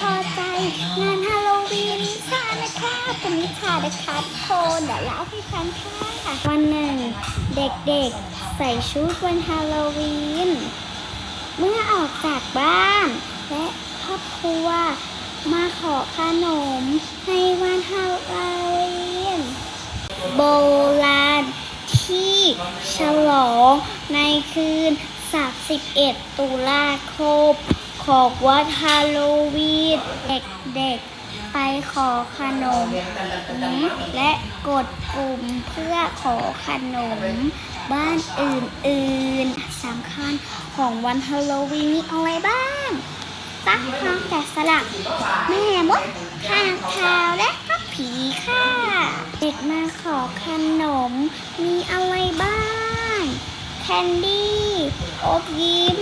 พอใจ งานฮาโลวีนนิชานะคะเป็นนิชานะคะทุกคนเดี๋ยวเล่าให้ฟังค่ะ วันหนึ่ง เด็กๆ ใส่ชุดวันฮาโลวีน เมื่อออกจากบ้าน และครอบครัวมาขอขนมในวันฮาโลวีน โบราณที่ฉลองในคืน 31 ตุลาคม ของวัดฮาโลวีนเด็กๆ ไปขอขนม และกดปุ่มเพื่อขอขนม บ้านอื่นๆสำคัญของวันฮาโลวีนมีอะไรบ้างตักทองแกะสลักแม่มดข้างคาวและก็ผีค่ะ เด็กมาขอขนมมีอะไรบ้า แคนดี้อบยิ้ม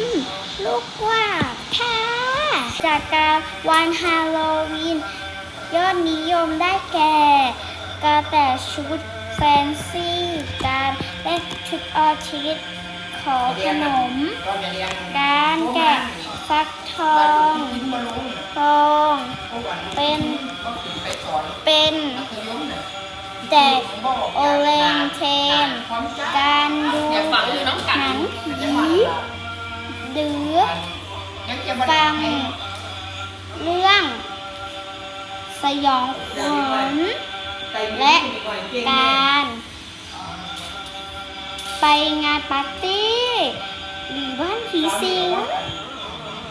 ลูกกวาดค่ะจากการวันฮาโลวีน ยอดนิยมได้แก่การแต่ชุดแฟนซีการเล่นชุดออทิสขอขนม การแกะฟักทองทองเป็นเป็นแจกโอเลนเทน การดู หรือฟังเรื่องสยองขวัญและการ ไปงานปาร์ตี้ หรือบ้านผีสิง